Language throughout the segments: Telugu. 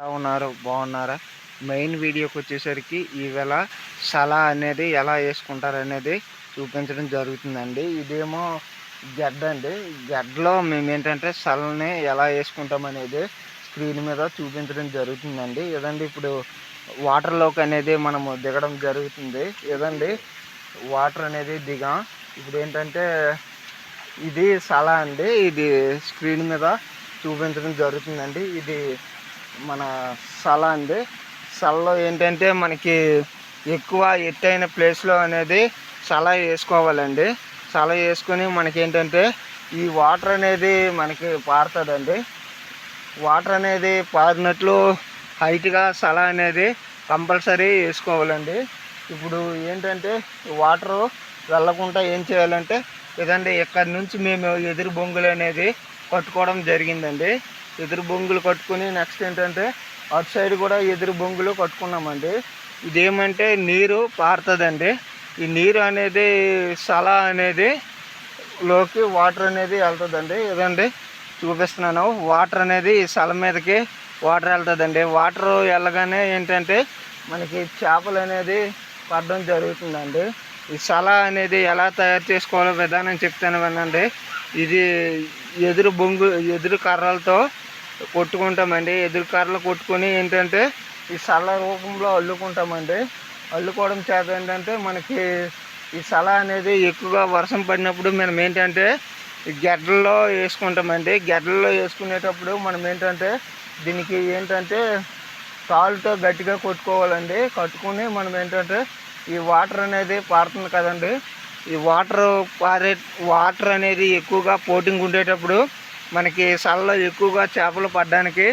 ఎలా ఉన్నారు? బాగున్నారా? మెయిన్ వీడియోకి వచ్చేసరికి ఈవేళ సల అనేది ఎలా వేసుకుంటారు అనేది చూపించడం జరుగుతుందండి. ఇదేమో గడ్డ అండి. గడ్డలో మేము ఏంటంటే సలని ఎలా వేసుకుంటాం అనేది స్క్రీన్ మీద చూపించడం జరుగుతుందండి. ఏదండి ఇప్పుడు వాటర్లోకి అనేది మనము దిగడం జరుగుతుంది. ఏదండి? వాటర్ అనేది దిగాం. ఇప్పుడు ఏంటంటే ఇది సల అండి. ఇది స్క్రీన్ మీద చూపించడం జరుగుతుందండి. ఇది మన సల అండి. సలలో ఏంటంటే మనకి ఎక్కువ ఎత్తైన ప్లేస్లో అనేది సల వేసుకోవాలండి. సల వేసుకొని మనకి ఏంటంటే ఈ వాటర్ అనేది మనకి పారుతుందండి. వాటర్ అనేది పారినట్లు హైట్గా సల అనేది కంపల్సరీ వేసుకోవాలండి. ఇప్పుడు ఏంటంటే వాటర్ వెళ్ళకుండా ఏం చేయాలంటే ఇదండి ఇక్కడ నుంచి మేము ఎదురు బొంగులు అనేది కట్టుకోవడం జరిగిందండి. ఎదురు బొంగులు కట్టుకుని నెక్స్ట్ ఏంటంటే అటు సైడ్ కూడా ఎదురు బొంగులు కట్టుకున్నామండి. ఇదేమంటే నీరు పారుతుందండి. ఈ నీరు అనేది సల అనేది లోకి వాటర్ అనేది వెళ్తుందండి. ఇదండి చూపిస్తున్నాను. వాటర్ అనేది ఈ సల మీదకి వాటర్ వెళ్తుందండి. వాటర్ వెళ్ళగానే ఏంటంటే మనకి చేపలు అనేది పడడం జరుగుతుందండి. ఈ సల అనేది ఎలా తయారు చేసుకోవాలో విధానం చెప్తాను వినండి. ఇది ఎదురు బొంగు ఎదురు కర్రలతో కొట్టుకుంటామండి. ఎదురు కర్రలు కొట్టుకొని ఏంటంటే ఈ సల రూపంలో అల్లుకుంటామండి. అల్లుకోవడం చేత ఏంటంటే మనకి ఈ సల అనేది ఎక్కువగా వర్షం పడినప్పుడు మనం ఏంటంటే గడ్డల్లో గెడ్డల్లో వేసుకుంటామండి. గెడ్డల్లో వేసుకునేటప్పుడు మనం ఏంటంటే దీనికి ఏంటంటే తాళ్ళతో గట్టిగా కొట్టుకోవాలండి. కట్టుకుని మనం ఏంటంటే ఈ వాటర్ అనేది పారుతుంది కదండి. ఈ వాటర్ పారే వాటర్ అనేది ఎక్కువగా పోటింగ్ ఉండేటప్పుడు మనకి సలలో ఎక్కువగా చేపలు పడడానికి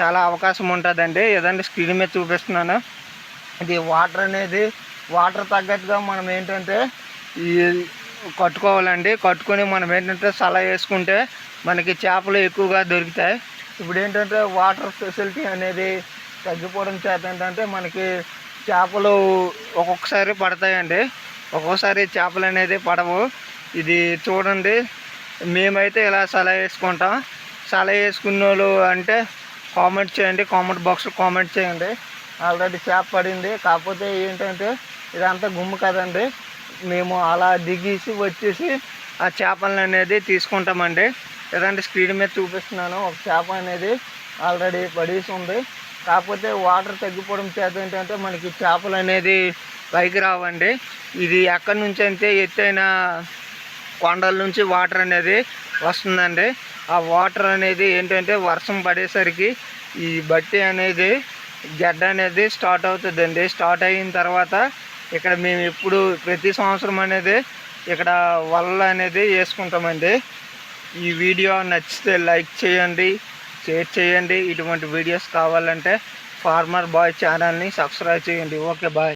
చాలా అవకాశం ఉంటుందండి. ఏదంటే స్క్రీన్ మీద చూపిస్తున్నాను. ఇది వాటర్ అనేది వాటర్ తగ్గట్టుగా మనం ఏంటంటే ఈ కట్టుకోవాలండి. కట్టుకొని మనం ఏంటంటే సల వేసుకుంటే మనకి చేపలు ఎక్కువగా దొరుకుతాయి. ఇప్పుడు ఏంటంటే వాటర్ ఫెసిలిటీ అనేది తగ్గిపోవడం చేత ఏంటంటే మనకి చేపలు ఒక్కొక్కసారి పడతాయండి. ఒక్కొక్కసారి చేపలు అనేది పడవు. ఇది చూడండి. మేమైతే ఇలా సలహా వేసుకుంటాం. సలహా వేసుకున్న వాళ్ళు అంటే కామెంట్ చేయండి కామెంట్ బాక్స్లో కామెంట్ చేయండి. ఆల్రెడీ చేప పడింది. కాకపోతే ఏంటంటే ఇదంతా గుమ్ము కదండి. మేము అలా దిగేసి వచ్చేసి ఆ చేపలను అనేది తీసుకుంటామండి. లేదంటే స్క్రీన్ మీద చూపిస్తున్నాను. ఒక చేప అనేది ఆల్రెడీ పడేసి ఉంది. కాకపోతే వాటర్ తగ్గిపోవడం చేత ఏంటంటే మనకి చేపలు అనేది పైకి రావండి. ఇది ఎక్కడి నుంచి అయితే ఎత్తైన కొండల నుంచి వాటర్ అనేది వస్తుందండి. ఆ వాటర్ అనేది ఏంటంటే వర్షం పడేసరికి ఈ బట్టి అనేది గడ్డ అనేది స్టార్ట్ అవుతుందండి. స్టార్ట్ అయిన తర్వాత ఇక్కడ మేము ఎప్పుడు ప్రతి సంవత్సరం అనేది ఇక్కడ వల్ల అనేది వేసుకుంటామండి. ఈ వీడియో నచ్చితే లైక్ చేయండి షేర్ చేయండి. ఇటువంటి వీడియోస్ కావాలంటే ఫార్మర్ బాయ్ ఛానల్ని సబ్స్క్రైబ్ చేయండి. Okay bye.